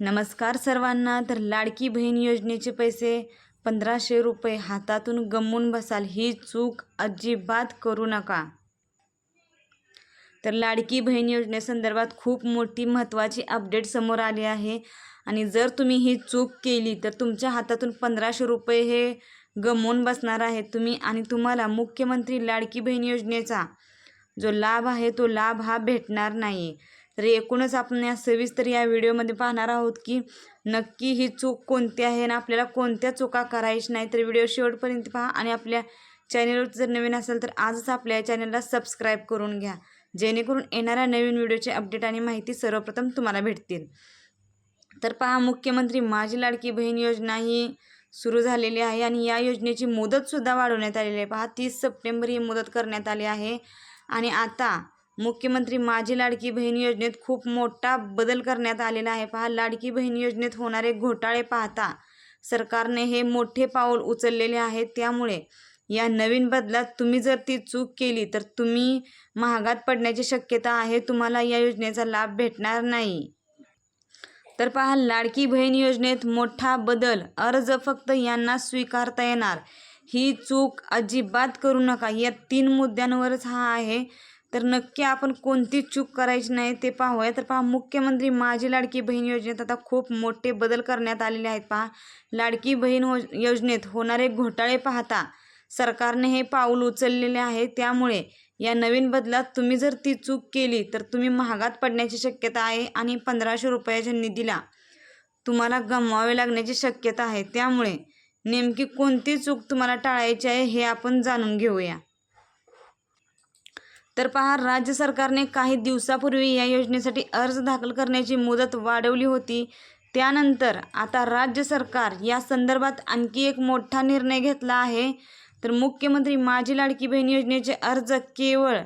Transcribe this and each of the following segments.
नमस्कार सर्वांना. तर लाडकी बहीण योजनेचे पैसे पंधराशे रुपये हातातून गमवून बसाल ही चूक अजिबात करू नका. तर लाडकी बहीण योजनेसंदर्भात खूप मोठी महत्त्वाची अपडेट समोर आली आहे. आणि जर तुम्ही ही चूक केली तर तुमच्या हातातून पंधराशे रुपये हे गमवून बसणार आहेत तुम्ही आणि तुम्हाला मुख्यमंत्री लाडकी बहीण योजनेचा जो लाभ आहे तो लाभ हा भेटणार नाही. तर एकूणच आपण या सविस्तर या व्हिडिओमध्ये पाहणार आहोत की नक्की ही चूक कोणती आहे आणि आपल्याला कोणत्या चुका करायची नाही तर व्हिडिओ शेवटपर्यंत पहा आणि आपल्या चॅनलवर जर नवीन असेल तर आजच आपल्या या चॅनलला सबस्क्राईब करून घ्या. जेणेकरून येणाऱ्या नवीन व्हिडिओचे अपडेट आणि माहिती सर्वप्रथम तुम्हाला भेटतील. तर पहा मुख्यमंत्री माझी लाडकी बहीण योजना ही सुरू झालेली आहे आणि या योजनेची मुदतसुद्धा वाढवण्यात आलेली आहे. पहा तीस सप्टेंबर ही मुदत करण्यात आली आहे. आणि आता मुख्यमंत्री माझी लाडकी बहीण योजनेत खूप मोठा बदल करण्यात आलेला आहे. पहा लाडकी बहीण योजनेत होणारे घोटाळे पाहता सरकारने हे मोठे पाऊल उचललेले आहे. त्यामुळे या नवीन बदलात तुम्ही जर ती चूक केली तर तुम्ही महागात पडण्याची शक्यता आहे. तुम्हाला या योजनेचा लाभ भेटणार नाही. तर पहा लाडकी बहीण योजनेत मोठा बदल अर्ज फक्त यांना स्वीकारता येणार. ही चूक अजिबात करू नका. या तीन मुद्द्यांवरच हा आहे. तर नक्की आपण कोणती चूक करायची नाही ते पाहूया. तर पहा मुख्यमंत्री माझी लाडकी बहीण योजनेत आता खूप मोठे बदल करण्यात आलेले आहेत पहा. लाडकी बहीण हो योजनेत होणारे घोटाळे पाहता सरकारने हे पाऊल उचललेले आहे. त्यामुळे या नवीन बदलात तुम्ही जर ती चूक केली तर तुम्ही महागात पडण्याची शक्यता आहे आणि पंधराशे रुपयाच्या निधीला तुम्हाला गमवावे लागण्याची शक्यता आहे. त्यामुळे नेमकी कोणती चूक तुम्हाला टाळायची आहे हे आपण जाणून घेऊया. तर पहा राज्य सरकारने काही दिवसापूर्वी या योजनेसाठी अर्ज दाखल करण्याची मुदत वाढवली होती. त्यानंतर आता राज्य सरकार या संदर्भात आणखी एक मोठा निर्णय घेतला आहे. तर मुख्यमंत्री माझी लाडकी बहीण योजनेचे अर्ज केवळ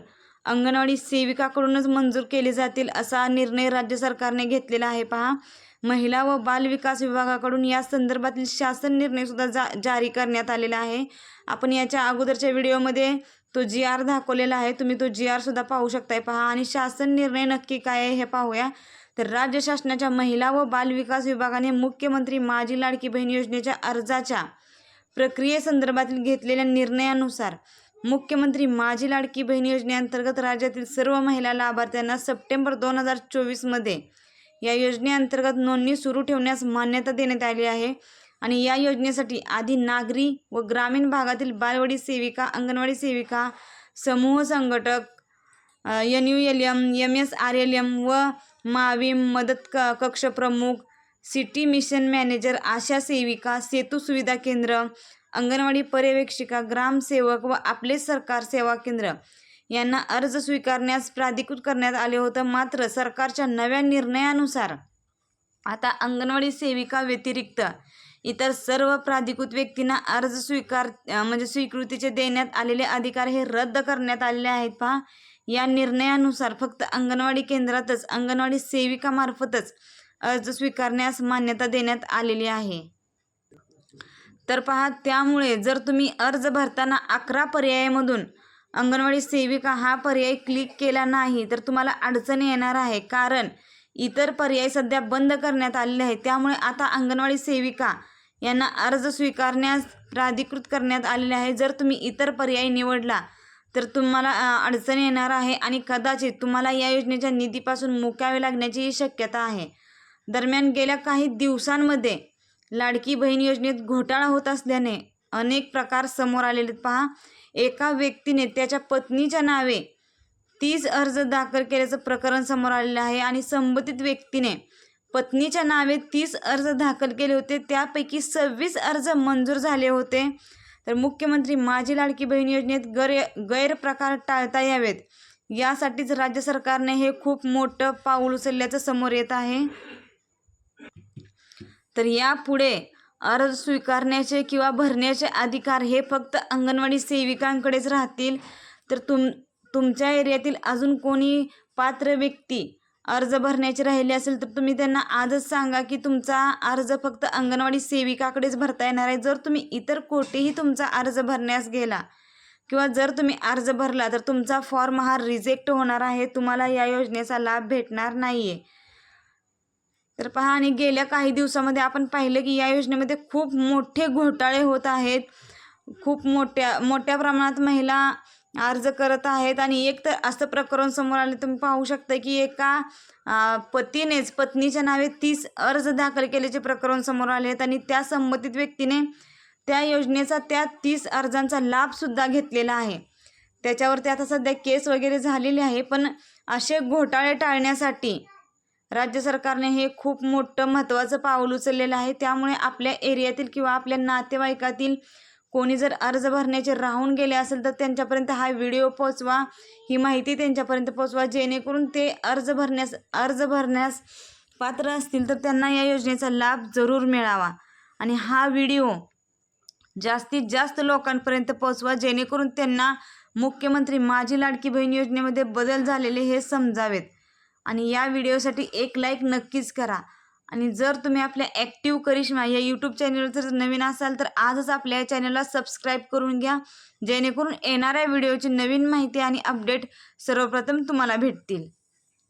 अंगणवाडी सेविकाकडूनच मंजूर केले जातील असा निर्णय राज्य सरकारने घेतलेला आहे. पहा महिला व बाल विकास विभागाकडून या संदर्भातील शासन निर्णयसुद्धा जा जारी करण्यात आलेला आहे. आपण याच्या अगोदरच्या व्हिडिओमध्ये तो जी आर दाखवलेला आहे तुम्ही तो जी आरसुद्धा पाहू शकताय. पहा आणि शासन निर्णय नक्की काय आहे हे पाहूया. तर राज्य शासनाच्या महिला व बाल विकास विभागाने मुख्यमंत्री माझी लाडकी बहीण योजनेच्या अर्जाच्या प्रक्रियेसंदर्भातील घेतलेल्या निर्णयानुसार मुख्यमंत्री माझी लाडकी बहीण योजनेअंतर्गत राज्यातील सर्व महिला लाभार्थ्यांना सप्टेंबर दोन हजार चोवीसमध्ये या योजनेअंतर्गत नोंदणी सुरू ठेवण्यास मान्यता देण्यात आली आहे. आणि या योजनेसाठी आधी नागरी व ग्रामीण भागातील बालवाडी सेविका अंगणवाडी सेविका समूह संघटक N U L M M S R L M व माविम मदत क कक्ष प्रमुख सिटी मिशन मॅनेजर आशा सेविका सेतू सुविधा केंद्र अंगणवाडी पर्यवेक्षिका ग्रामसेवक व आपले सरकार सेवा केंद्र यांना अर्ज स्वीकारण्यास प्राधिकृत करण्यात आले होतं. मात्र सरकारच्या नव्या निर्णयानुसार आता अंगणवाडी सेविका व्यतिरिक्त इतर सर्व प्राधिकृत व्यक्तींना अर्ज स्वीकार म्हणजे स्वीकृतीचे देण्यात आलेले अधिकार हे रद्द करण्यात आलेले आहेत. पहा या निर्णयानुसार फक्त अंगणवाडी केंद्रातच अंगणवाडी सेविकामार्फतच अर्ज स्वीकारण्यास मान्यता देण्यात आलेली आहे. तर पहा त्यामुळे जर तुम्ही अर्ज भरताना अकरा पर्यायामधून अंगणवाडी सेविका हा पर्याय क्लिक केला नाही तर तुम्हाला अडचणी येणार आहे. कारण इतर पर्याय सध्या बंद करण्यात आलेले आहेत. त्यामुळे आता अंगणवाडी सेविका यांना अर्ज स्वीकारण्यास प्राधिकृत करण्यात आलेले आहे. जर तुम्ही इतर पर्याय निवडला तर तुम्हाला अडचण येणार आहे आणि कदाचित तुम्हाला या योजनेच्या निधीपासून मुकावे लागण्याचीही शक्यता आहे. दरम्यान गेल्या काही दिवसांमध्ये लाडकी बहीण योजनेत घोटाळा होत असल्याने अनेक प्रकार समोर आलेले पहा एका व्यक्तीने त्याच्या पत्नीच्या नावे तीस अर्ज दाखल केल्याचं प्रकरण समोर आलेलं आहे आणि संबंधित व्यक्तीने पत्नीच्या नावे तीस अर्ज दाखल केले होते. त्यापैकी सव्वीस अर्ज मंजूर झाले होते. तर मुख्यमंत्री माझी लाडकी बहीण योजनेत गैर गैरप्रकार टाळता यावेत. यासाठीच राज्य सरकारने हे खूप मोठं पाऊल उचलल्याचं समोर येत आहे. तर यापुढे अर्ज स्वीकारण्याचे किंवा भरण्याचे अधिकार हे फक्त अंगणवाडी सेविकांकडेच राहतील. तर तुम तुमच्या एरियातील अजून कोणी पात्र व्यक्ती अर्ज भरण्याचे राहिले असेल तर तुम्ही त्यांना आजच सांगा की तुमचा अर्ज फक्त अंगणवाडी सेविकाकडेच भरता येणार आहे. जर तुम्ही इतर कोठेही तुमचा अर्ज भरण्यास गेला किंवा जर तुम्ही अर्ज भरला तर तुमचा फॉर्म हा रिजेक्ट होणार आहे. तुम्हाला या योजनेचा लाभ भेटणार नाही आहे तर पहा आणि गेल्या काही दिवसामध्ये आपण पाहिलं की या योजनेमध्ये खूप मोठे घोटाळे होत आहेत. खूप मोठ्या मोठ्या प्रमाणात महिला अर्ज करत आहेत. आणि एक तर असं प्रकरण समोर आले तुम्ही पाहू शकता की एका पतीनेच पत्नीच्या नावे तीस अर्ज दाखल केल्याचे प्रकरण समोर आले आहेत. आणि त्या संबंधित व्यक्तीने त्या योजनेचा त्या तीस अर्जांचा लाभसुद्धा घेतलेला आहे. त्याच्यावरती आता सध्या केस वगैरे झालेली आहे पण असे घोटाळे टाळण्यासाठी राज्य सरकारने हे खूप मोठं महत्त्वाचं पाऊल उचललेलं आहे. त्यामुळे आपल्या एरियातील किंवा आपल्या नातेवाईकातील कोणी जर अर्ज भरण्याचे राहून गेले असेल तर त्यांच्यापर्यंत हा व्हिडिओ पोचवा ही माहिती त्यांच्यापर्यंत पोचवा जेणेकरून ते अर्ज भरण्यास अर्ज भरण्यास पात्र असतील तर त्यांना या योजनेचा लाभ जरूर मिळावा. आणि हा व्हिडिओ जास्तीत जास्त लोकांपर्यंत पोचवा जेणेकरून त्यांना मुख्यमंत्री माझी लाडकी बहीण योजनेमध्ये बदल झालेले हे समजावेत. आणि या व्हिडिओसाठी एक लाईक नक्कीच करा. आणि जर तुम्ही आपल्या ॲक्टिव्ह करिश्मा या यूट्यूब चॅनलवर जर नवीन असाल तर आजच आपल्या या चॅनलला सबस्क्राईब करून घ्या. जेणेकरून येणाऱ्या व्हिडिओची नवीन माहिती आणि अपडेट सर्वप्रथम तुम्हाला भेटतील.